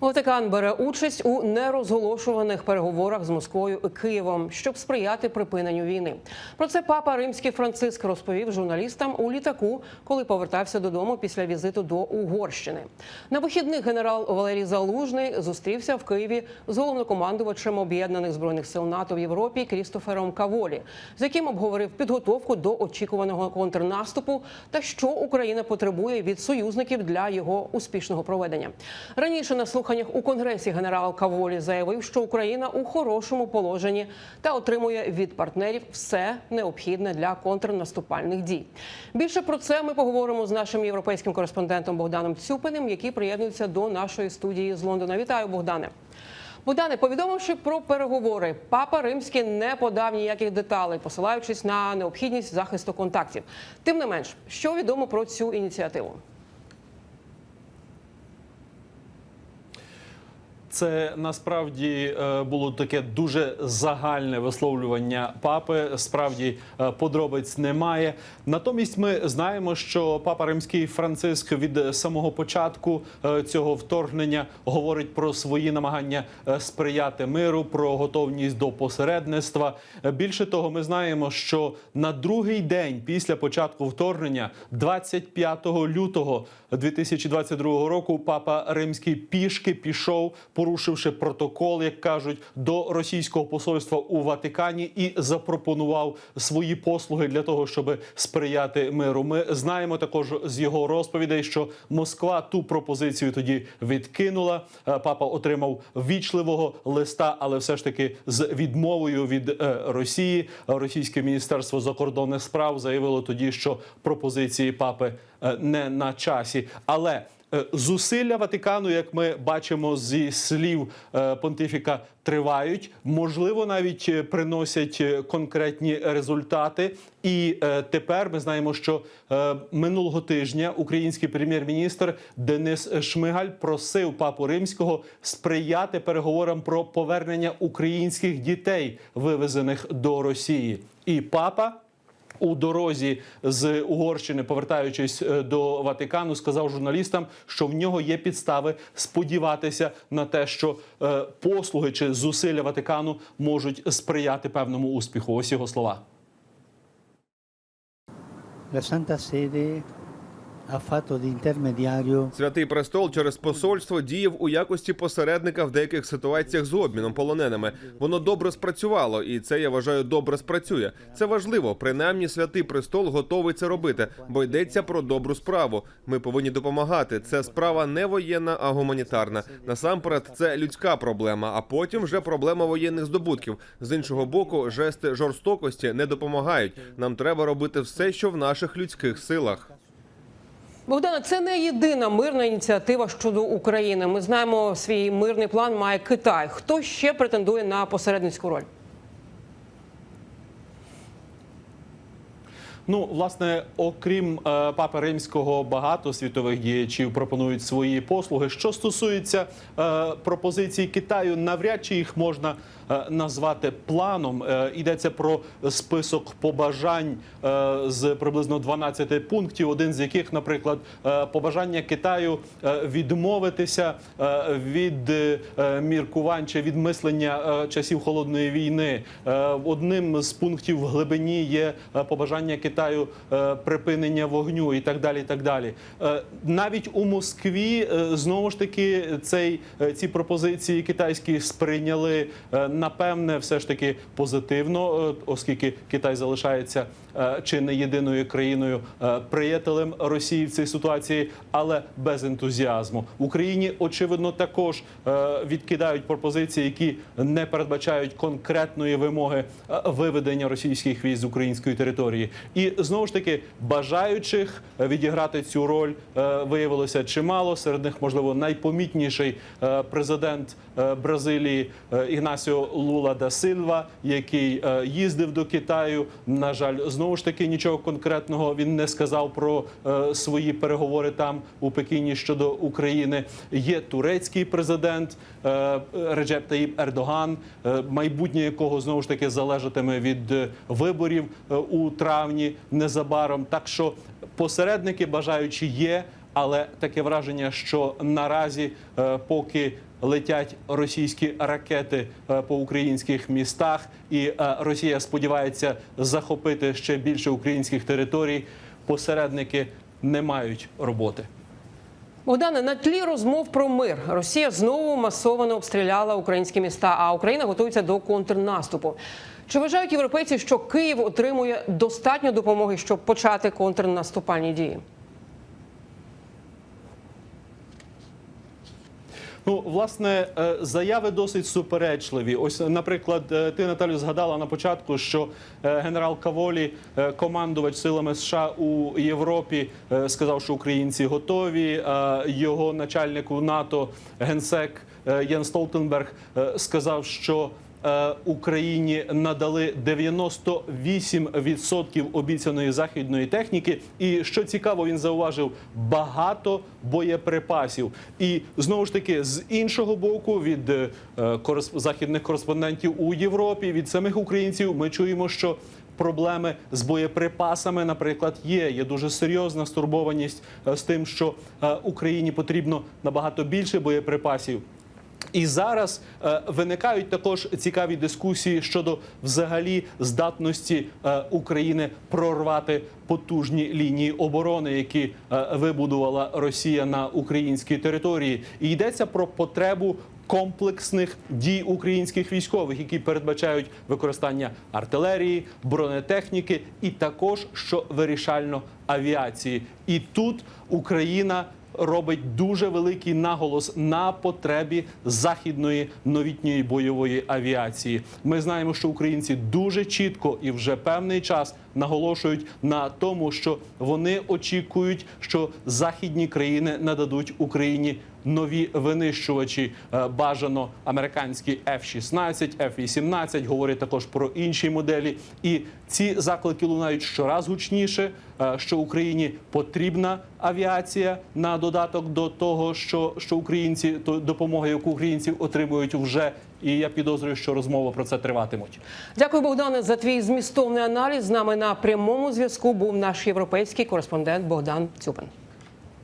Ватикан бере участь у нерозголошуваних переговорах з Москвою і Києвом, щоб сприяти припиненню війни. Про це папа римський Франциск розповів журналістам у літаку, коли повертався додому після візиту до Угорщини. На вихідних генерал Валерій Залужний зустрівся в Києві з головнокомандувачем об'єднаних збройних сил НАТО в Європі Крістофером Каволі, з яким обговорив підготовку до очікуваного контрнаступу та що Україна потребує від союзників для його успішного проведення. Раніше на слуханнях у конгресі генерал Каволі заявив, що Україна у хорошому положенні та отримує від партнерів все необхідне для контрнаступальних дій. Більше про це ми поговоримо з нашим європейським кореспондентом Богданом Цюпиним, який приєднується до нашої студії з Лондона. Вітаю, Богдане. Богдане, повідомивши про переговори, папа римський не подав ніяких деталей, посилаючись на необхідність захисту контактів. Тим не менш, що відомо про цю ініціативу? Це насправді е, було таке дуже загальне висловлювання папи. Справді е, подробиць немає. Натомість ми знаємо, що папа римський Франциск від самого початку е, цього вторгнення говорить про свої намагання сприяти миру, про готовність до посередництва. Більше того, ми знаємо, що на другий день після початку вторгнення, 25 лютого 2022 року, папа римський пішки пішов, порушивши протокол, як кажуть, до російського посольства у Ватикані і запропонував свої послуги для того, щоб сприяти миру. Ми знаємо також з його розповідей, що Москва ту пропозицію тоді відкинула. Е, Папа отримав вічливого листа, але все ж таки з відмовою від е, Росії. Російське міністерство закордонних справ заявило тоді, що пропозиції папи е, не на часі, але Зусилля Ватикану, як ми бачимо зі слів е, понтифіка, тривають. Можливо, навіть е, приносять е, конкретні результати. І е, тепер ми знаємо, що е, минулого тижня український прем'єр-міністр Денис Шмигаль просив папу римського сприяти переговорам про повернення українських дітей, вивезених до Росії. І папа у дорозі з Угорщини, повертаючись е, до Ватикану, сказав журналістам, що в нього є підстави сподіватися на те, що е, послуги чи зусилля Ватикану можуть сприяти певному успіху. Ось його слова. La Santa Sede Святий престол через посольство діяв у якості посередника в деяких ситуаціях з обміном полоненими. Воно добре спрацювало, і це я вважаю добре спрацює. Це важливо. Принаймні, святий престол готовий це робити, бо йдеться про добру справу. Ми повинні допомагати. Це справа не воєнна, а гуманітарна. Насамперед, це людська проблема, а потім вже проблема воєнних здобутків. З іншого боку, жести жорстокості не допомагають. Нам треба робити все, що в наших людських силах. Богдана, це не єдина мирна ініціатива щодо України. Ми знаємо, свій мирний план має Китай. Хто ще претендує на посередницьку роль? Ну, власне, окрім е, папи римського, багато світових діячів пропонують свої послуги. Що стосується е, пропозицій Китаю, навряд чи їх можна назвати планом. Е, йдеться про список побажань е, з приблизно 12 пунктів, один з яких, наприклад, е, побажання Китаю е, відмовитися е, від е, міркувань чи від мислення е, часів холодної війни. Е, Одним з пунктів в глибині є е, побажання Китаю е, припинення вогню і так далі. І так далі. Е, Навіть у Москві е, знову ж таки цей е, ці пропозиції китайські сприйняли е, напевне, все ж таки позитивно, е, оскільки Китай залишається е, чи не єдиною країною е, приятелем Росії в цій ситуації, але без ентузіазму. В Україні очевидно також відкидають пропозиції, які не передбачають конкретної вимоги виведення російських військ з української території. І знову ж таки бажаючих відіграти цю роль виявилося чимало. Серед них, можливо, найпомітніший президент Бразилії Ігнасіо Лула да Сильва, який е, їздив до Китаю. На жаль, знову ж таки нічого конкретного він не сказав про е, свої переговори там у Пекіні щодо України. Є турецький президент е, Реджеп Таїп Ердоган, майбутнє якого знову ж таки залежатиме від виборів у травні незабаром. Так що посередники бажаючі є. Але таке враження, що наразі, е, поки летять російські ракети е, по українських містах, і е, Росія сподівається захопити ще більше українських територій, посередники не мають роботи. Богдане, на тлі розмов про мир Росія знову масово обстріляла українські міста, а Україна готується до контрнаступу. Чи вважають європейці, що Київ отримує достатньо допомоги, щоб почати контрнаступальні дії? Ну, власне, е, заяви досить суперечливі. Ось, наприклад, е, ти Наталю згадала на початку, що е, генерал Каволі, е, командувач силами США у Європі, е, сказав, що українці готові. Е, Його начальнику НАТО генсек е, Ян Столтенберг е, сказав, що е, Україні надали 98% обіцяної західної техніки. І що цікаво, він зауважив багато боєприпасів. І знову ж таки, з іншого боку, від е, західних кореспондентів у Європі, від самих українців, ми чуємо, що Проблеми з боєприпасами, наприклад, є. Є дуже серйозна стурбованість е, з тим, що е, Україні потрібно набагато більше боєприпасів. І зараз е, виникають також цікаві дискусії щодо взагалі здатності е, України прорвати потужні лінії оборони, які е, вибудувала Росія на українській території. І йдеться про потребу. Комплексних дій українських військових, які передбачають використання артилерії, бронетехніки, і також що вирішально авіації. І тут Україна робить дуже великий наголос на потребі західної новітньої бойової авіації. Ми знаємо, що українці дуже чітко і вже певний час наголошують на тому, що вони очікують, що західні країни нададуть Україні. Нові винищувачі е, бажано американські F-16, F-18, говорять також про інші моделі. І ці заклики лунають щораз гучніше, е, що Україні потрібна авіація на додаток до того, що, що українці то допомога, яку українці отримують вже. І я підозрюю, що розмова про це триватимуть. Дякую, Богдане, за твій змістовний аналіз. З нами на прямому зв'язку був наш європейський кореспондент Богдан Цюпин.